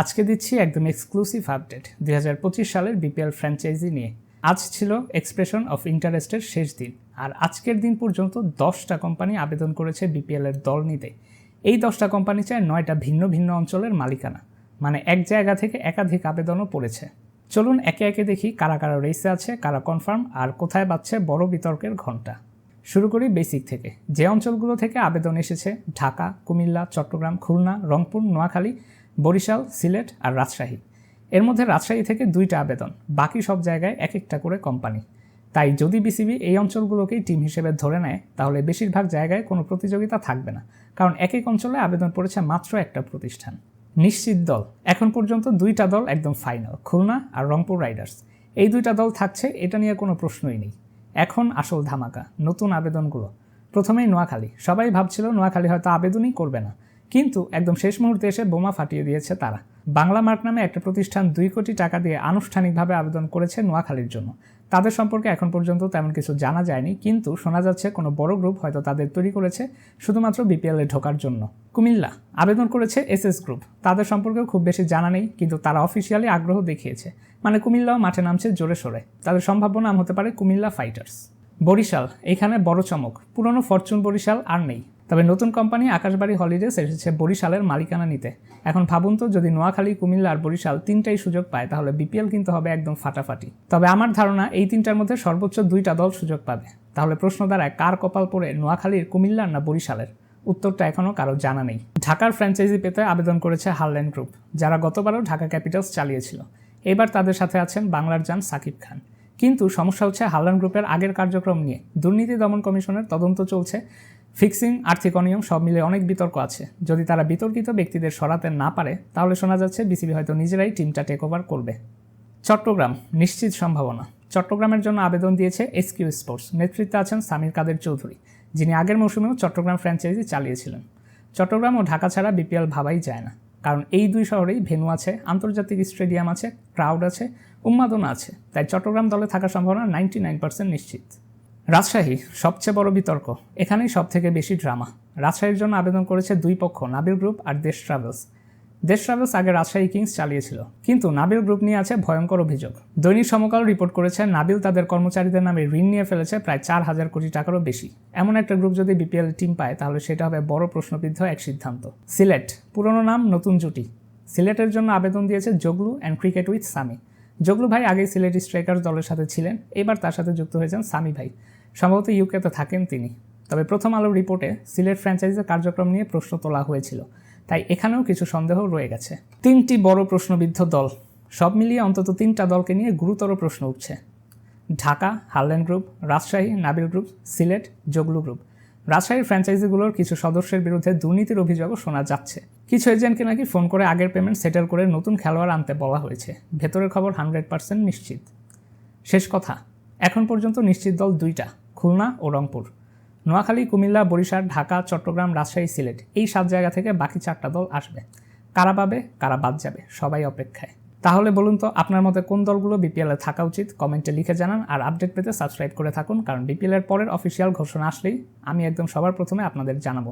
আজকে দিচ্ছি একদম এক্সক্লুসিভ আপডেট দুই হাজার পঁচিশ সালের বিপিএল ফ্র্যাঞ্চাইজি নিয়ে। আজ ছিল এক্সপ্রেশন অফ ইন্টারেস্টের শেষ দিন, আর আজকের দিন পর্যন্ত দশটা কোম্পানি আবেদন করেছে বিপিএল এর দল নিতে। এই দশটা কোম্পানি চায় নয়টা ভিন্ন ভিন্ন অঞ্চলের মালিকানা মানে এক জায়গা থেকে একাধিক আবেদনও পড়েছে। চলুন একে একে দেখি কারা কারা রেসে আছে, কারা কনফার্ম আর কোথায় বাজছে বড় বিতর্কের ঘণ্টা শুরু করি বেসিক থেকে। যে অঞ্চলগুলো থেকে আবেদন এসেছে, ঢাকা, কুমিল্লা, চট্টগ্রাম, খুলনা, রংপুর, নোয়াখালী বরিশাল, সিলেট আর রাজশাহী। এর মধ্যে রাজশাহী থেকে দুইটা আবেদন, বাকি সব জায়গায় এক একটা করে কোম্পানি। তাই যদি বিসিবি এই অঞ্চলগুলোকেই টিম হিসেবে ধরে নেয়, তাহলে বেশিরভাগ জায়গায় কোনো প্রতিযোগিতা থাকবে না। কারণ এক এক অঞ্চলে আবেদন পড়েছে মাত্র একটা প্রতিষ্ঠান। নিশ্চিত দল। এখন পর্যন্ত দুইটা দল একদম ফাইনাল, খুলনা আর রংপুর রাইডার্স। এই দুইটা দল থাকছে, এটা নিয়ে কোনো প্রশ্নই নেই। এখন আসল ধামাকা, নতুন আবেদনগুলো। প্রথমেই নোয়াখালী। সবাই ভাবছিল নোয়াখালী হয়তো আবেদনই করবে না। কিন্তু একদম শেষ মুহূর্তে এসে বোমা ফাটিয়ে দিয়েছে তারা। বাংলা মার্ক নামে একটা প্রতিষ্ঠান দুই কোটি টাকা দিয়ে আনুষ্ঠানিকভাবে আবেদন করেছে নোয়াখালীর জন্য। তাদের সম্পর্কে এখন পর্যন্ত তেমন কিছু জানা যায়নি, কিন্তু শোনা যাচ্ছে কোনো বড় গ্রুপ হয়তো তাদের তৈরি করেছে শুধুমাত্র বিপিএল ঢোকার জন্য। কুমিল্লা, আবেদন করেছে এসএস গ্রুপ। তাদের সম্পর্কেও খুব বেশি জানা নেই, কিন্তু তারা অফিসিয়ালি আগ্রহ দেখিয়েছে। মানে কুমিল্লাও মাঠে নামছে জোরে সোরে। তাদের সম্ভাব্য নাম হতে পারে কুমিল্লা ফাইটার্স। বরিশাল, এখানে বড় চমক। পুরনো ফরচুন বরিশাল আর নেই। তবে নতুন কোম্পানি আকাশবাড়ি হলিডেজ এসেছে বরিশালের মালিকানা নিতে। এখন ভাবুন তো, যদি নোয়াখালী, কুমিল্লা আর বরিশাল তিনটাই সুযোগ পায়, তাহলে বিপিএল কিন্তু হবে একদম ফাটাফাটি। তবে আমার ধারণা, এই তিনটার মধ্যে সর্বোচ্চ দুইটা দল সুযোগ পাবে। তাহলে প্রশ্ন দাঁড়ায়, কার কপাল পড়ে নোয়াখালীর, কুমিল্লার না বরিশালের? উত্তরটা এখনও কারও জানা নেই। ঢাকার ফ্র্যাঞ্চাইজি পেতে আবেদন করেছে হারল্যান্ড গ্রুপ, যারা গতবারও ঢাকা ক্যাপিটালস চালিয়েছিল। এবার তাদের সাথে আছেন বাংলার যান সাকিব খান। কিন্তু সমস্যা হচ্ছে হারল্যান্ড গ্রুপের আগের কার্যক্রম নিয়ে। দুর্নীতি দমন কমিশনের তদন্ত চলছে। ফিক্সিং, আর্থিক অনিয়ম, সব মিলে অনেক বিতর্ক আছে। যদি তারা বিতর্কিত ব্যক্তিদের সরাতে না পারে, তাহলে শোনা যাচ্ছে বিসিবি হয়তো নিজেরাই টিমটা টেক ওভার করবে। চট্টগ্রাম, নিশ্চিত সম্ভাবনা। চট্টগ্রামের জন্য আবেদন দিয়েছে এসকিউ স্পোর্টস। নেতৃত্বে আছেন সামির কাদের চৌধুরী, যিনি আগের মৌসুমেও চট্টগ্রাম ফ্র্যাঞ্চাইজি চালিয়েছিলেন। চট্টগ্রাম ও ঢাকা ছাড়া বিপিএল ভাবাই যায় না, কারণ এই দুই শহরেই ভেন্যু আছে, আন্তর্জাতিক স্টেডিয়াম আছে, ক্রাউড আছে, উন্মাদনা আছে। তাই চট্টগ্রাম দলে থাকার সম্ভাবনা নাইনটি নাইন পার্সেন্ট নিশ্চিত। রাজশাহী, সবচেয়ে বড় বিতর্ক। এখানেই সব থেকে বেশি ড্রামা। রাজশাহীর জন্য আবেদন করেছে দুই পক্ষ, নাবিল গ্রুপ আর দেশ ট্রাভেলস। দেশ ট্রাভেলস আগে রাজশাহী কিংস চালিয়েছিল, কিন্তু নাবিল গ্রুপ নিয়ে আছে ভয়ঙ্কর অভিযোগ। দৈনিক সমকাল রিপোর্ট করেছে, নাবিল তাদের কর্মচারীদের নামে ঋণ নিয়ে ফেলেছে প্রায় চার হাজার কোটি টাকারও বেশি। এমন একটা গ্রুপ যদি বিপিএল টিম পায়, তাহলে সেটা হবে বড় প্রশ্নবিদ্ধ এক সিদ্ধান্ত। সিলেট, পুরনো নাম, নতুন জুটি। সিলেটের জন্য আবেদন দিয়েছে Joglu and cricket with Sami Joglu ভাই আগে সিলেট স্ট্রাইকার্স দলের সাথে ছিলেন, এবার তার সাথে যুক্ত হয়েছেন সামি ভাই। সম্ভবত ইউকেতে থাকেন তিনি। তবে প্রথম আলোর রিপোর্টে সিলেট ফ্র্যাঞ্চাইজের কার্যক্রম নিয়ে প্রশ্ন তোলা হয়েছিল। তাই এখানেও কিছু সন্দেহ রয়ে গেছে। তিনটি বড় প্রশ্নবিদ্ধ দল, সব মিলিয়ে অন্তত তিনটা দলকে নিয়ে গুরুতর প্রশ্ন উঠছে। Dhaka Harland group, Rajshahi, Nabil group, Sylhet, Joglu group. রাজশাহীর ফ্র্যাঞ্চাইজিগুলোর কিছু সদস্যের বিরুদ্ধে দুর্নীতির অভিযোগও শোনা যাচ্ছে। কিছু এজেন্টকে নাকি ফোন করে আগের পেমেন্ট সেটেল করে নতুন খেলোয়াড় আনতে বলা হয়েছে। ভেতরের খবর হান্ড্রেড পার্সেন্ট নিশ্চিত। শেষ কথা, এখন পর্যন্ত নিশ্চিত দল দুইটা। খুলনা ও রংপুর। নোয়াখালী, কুমিল্লা, বরিশাল, ঢাকা, চট্টগ্রাম, রাজশাহী, সিলেট এই সাত জায়গা থেকে বাকি চারটা দল আসবে। কারা পাবে, কারা বাদ যাবে, সবাই অপেক্ষায়। তাহলে বলুন তো, আপনার মতে কোন দলগুলো বিপিএলে থাকা উচিত? কমেন্টে লিখে জানান আর আপডেট পেতে সাবস্ক্রাইব করে থাকুন, কারণ বিপিএল এর পরের অফিসিয়াল ঘোষণা আসলেই আমি একদম সবার প্রথমে আপনাদের জানাব।